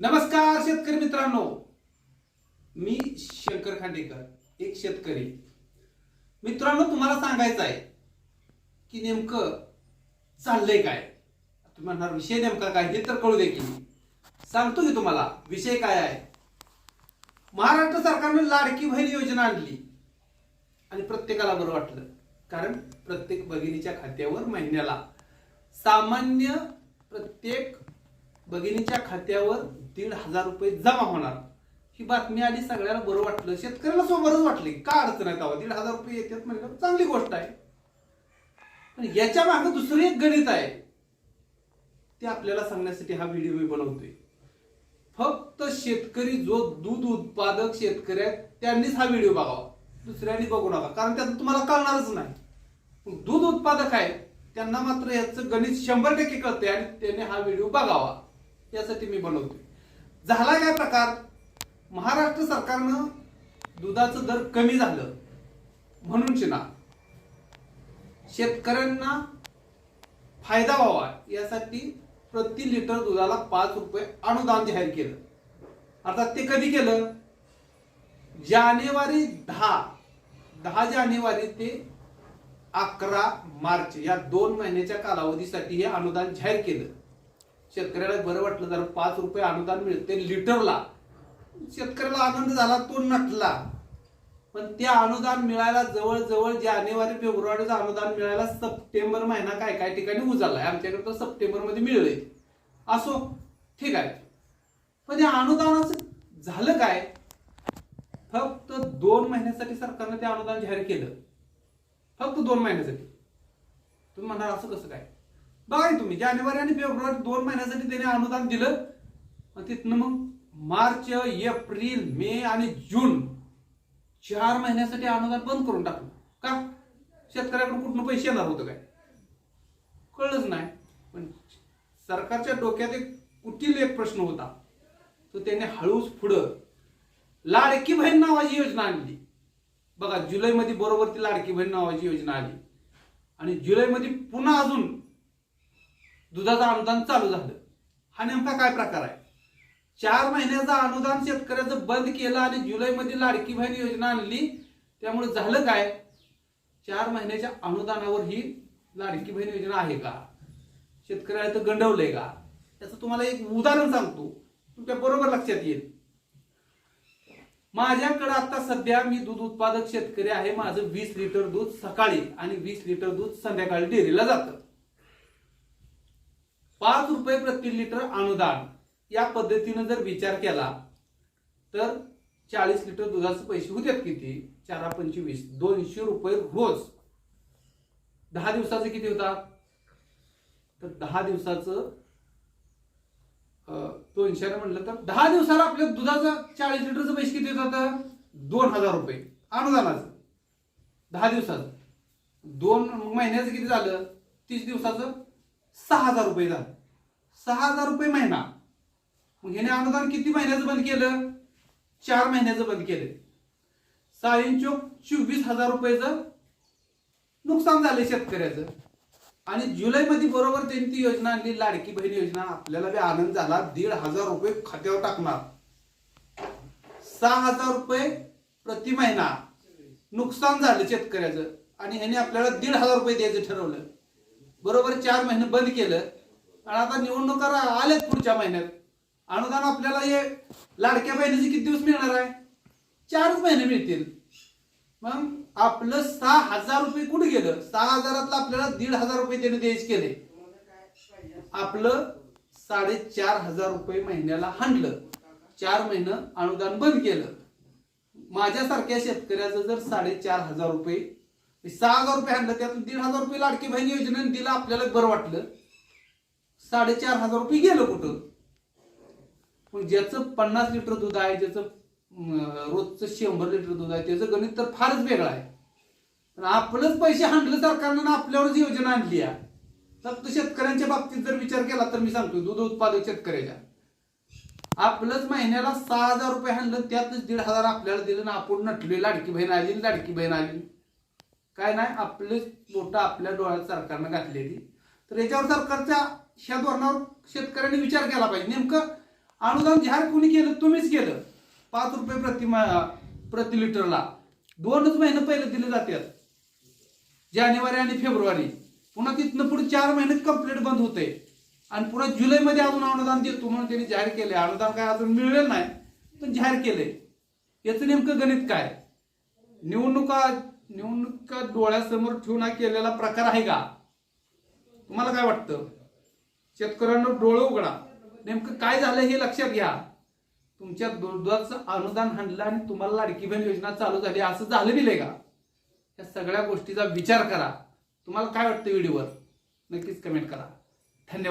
नमस्कार शेतकरी मित्रांनो. मी शंकर खांडेकर एक शेतकरी. मित्रांनो तुम्हाला सांगायचं आहे की नेमकं चाललंय काय? तुम्ही म्हणणार विषय नेमका काय? हे तर कळू दे की सांगतो की तुम्हाला विषय काय आहे? महाराष्ट्र सरकारने लाडकी बहीण योजना आणली. आणि प्रत्येकाला बरं वाटलं. कारण प्रत्येक भगिनीच्या खात्यावर महिन्याला सामान्य प्रत्येक भगिनीच्या खात्यावर दीड हजार रुपये जमा होणार. ही बातमी आधी सगळ्याला बरं वाटलं. शेतकऱ्याला सोबतच वाटली. का अडचण आहे तेव्हा? दीड हजार रुपये येतात म्हणजे चांगली गोष्ट आहे. पण याच्या मागे दुसरं एक गणित आहे. ते आपल्याला सांगण्यासाठी हा व्हिडिओ मी बनवतोय. फक्त शेतकरी जो दूध उत्पादक शेतकरी आहेत त्यांनीच हा व्हिडिओ बघावा. दुसऱ्यांनी बघू नका. कारण त्यात तुम्हाला कळणारच नाही. दूध उत्पादक आहे त्यांना मात्र याचं गणित शंभर टक्के कळते आणि त्याने हा व्हिडिओ बघावा. यासाठी मी बनवतोय. झाला काय प्रकार? महाराष्ट्र सरकारनं दुधाचं दर कमी झालं. म्हणून शिना शेतकऱ्यांना फायदा व्हावा यासाठी प्रति लिटर दुधाला पाच रुपये अनुदान जाहीर केलं. अर्थात ते कधी केलं? जानेवारी दहा. दहा जानेवारी ते अकरा मार्च या दोन महिन्याच्या कालावधीसाठी हे अनुदान जाहीर केलं. शेतकऱ्याला बरं वाटलं जर पाच रुपये अनुदान मिळते लिटरला. शेतकऱ्याला आनंद झाला तो नटला. पण ते अनुदान मिळायला जवळजवळ जानेवारी फेब्रुवारीचं अनुदान मिळायला सप्टेंबर महिना काय काय ठिकाणी उजाला आहे. आमच्याकडे तर सप्टेंबरमध्ये मिळले. असो ठीक आहे. पण या अनुदानाचं झालं काय? फक्त दोन महिन्यासाठी सरकारनं ते अनुदान जाहीर केलं. फक्त दोन महिन्यासाठी. तुम्ही म्हणणार असं कसं काय? बघा तुम्ही जानेवारी आणि फेब्रुवारी दोन महिन्यासाठी त्याने अनुदान दिलं. मग तिथनं मग मार्च एप्रिल मे आणि जून चार महिन्यासाठी अनुदान बंद करून टाकलं. का? शेतकऱ्याकडून कुठनं पैसे येणार होतं काय? कळलंच नाही. पण सरकारच्या डोक्यात एक कुटील एक प्रश्न होता. तो त्याने हळूच पुढं लाडकी बहीण नावाची योजना आणली. बघा जुलैमध्ये बरोबर ती लाडकी बहीण नावाची योजना आली. आणि जुलैमध्ये पुन्हा अजून दुधाचं अनुदान चालू झालं. हा नेमका काय प्रकार आहे? चार महिन्याचं अनुदान शेतकऱ्याचं बंद केलं आणि जुलैमध्ये लाडकी बहीण योजना आणली. त्यामुळे झालं काय? चार महिन्याच्या अनुदानावर ही लाडकी बहीण योजना आहे का? शेतकऱ्याला तर गंडवलंय का? त्याचं तुम्हाला एक उदाहरण सांगतो. तुमच्या बरोबर लक्षात येईल. माझ्याकडे आता सध्या मी दूध उत्पादक शेतकरी आहे. माझं वीस लिटर दूध सकाळी आणि वीस लिटर दूध संध्याकाळी डेअरीला जातं. पाच रुपये प्रति लिटर अनुदान. या पद्धतीनं जर विचार केला तर चाळीस लिटर दुधाचे पैसे होतात किती? चारा पंचवीस दोनशे रुपये रोज. दहा दिवसाचे किती होतात तर दहा दिवसाचं तो दोनशेने म्हटलं तर दहा दिवसाला आपल्या दुधाचं चाळीस लिटरचं पैसे किती होतात? दोन हजार रुपये. अनुदानाचं. दहा दिवसाचं. दोन महिन्याचं किती झालं? तीस दिवसाचं. सहा हजार रुपये झालं. सहा हजार रुपये महिना. मग ह्याने अनुदान किती महिन्याचं बंद केलं? चार महिन्याचं बंद केलं. साईन चोक चोवीस हजार रुपयाचं नुकसान झालं शेतकऱ्याचं. आणि जुलैमध्ये बरोबर त्यांनी ती योजना आणली लाडकी बहीण योजना. आपल्याला बी आनंद झाला. दीड हजार रुपये खात्यावर टाकणार. सहा हजार रुपये प्रति महिना नुकसान झालं शेतकऱ्याचं. आणि ह्याने आपल्याला दीड हजार रुपये द्यायचं ठरवलं. बरोबर चार महिने बंद केलं. आणि आता निवडणुका आल्यात पुढच्या महिन्यात. अनुदान आपल्याला हे लाडक्या बहिणीचे किती दिवस मिळणार आहे? चारच महिने मिळतील. मग आपलं सहा हजार रुपये कुठे गेलं? सहा हजारातलं आपल्याला दीड हजार रुपये त्याने द्यायचे केले. आपलं साडेचार हजार रुपये महिन्याला हाणलं. चार महिनं अनुदान बंद केलं. माझ्यासारख्या शेतकऱ्याचं जर साडेचार हजार रुपये सहा हजार रुपये आणलं त्यातून दीड हजार रुपये लाडकी बहीण योजनेने दिलं आपल्याला बरं वाटलं. साडेचार हजार रुपये गेलं कुठं? पण ज्याचं पन्नास लिटर दूध आहे ज्याचं रोजचं शंभर लिटर दूध आहे त्याचं गणित तर फारच वेगळं आहे. पण आपलंच पैसे हांडलं सरकारनं आपल्यावरच योजना आणली आहे. फक्त शेतकऱ्यांच्या बाबतीत जर विचार केला तर मी सांगतो दूध उत्पादक शेतकऱ्याच्या. आपलंच महिन्याला सहा हजार रुपये हाणलं त्यातच दीड हजार आपल्याला दिलं ना आपण नटले लाडकी बहीण आली लाडकी बहीण आली. काय नाही आपले बोट आपल्या डोळ्यात सरकारनं घातलेली. तर याच्यावर सरकारच्या ह्या धोरणावर शेतकऱ्यांनी विचार केला पाहिजे. नेमकं अनुदान जाहीर कुणी केलं? तुम्हीच केलं. पाच रुपये प्रतिमा प्रति लिटरला. दोनच महिने पहिले दिले जातात. जानेवारी आणि फेब्रुवारी. पुन्हा तिथनं पुढे चार महिने कंप्लीट बंद होते. आणि पुन्हा जुलैमध्ये अजून अनुदान देतो म्हणून त्यांनी जाहीर केले. अनुदान काय अजून मिळलं नाही पण जाहीर केले. याचं नेमकं गणित काय? निवडणुका निवडणुका डोळ्यासमोर ठेवून हा केलेला प्रकार आहे का? तुम्हाला काय वाटतं? शेतकऱ्यांना डोळे उघडा. नेमकं काय झालं हे लक्षात घ्या. तुमच्या दुधाचं अनुदान हाणलं आणि तुम्हाला लाडकी बहीण योजना चालू झाली. असं झालं बिले का? या सगळ्या गोष्टीचा विचार करा. तुम्हाला काय वाटतं व्हिडिओवर? नक्कीच कमेंट करा.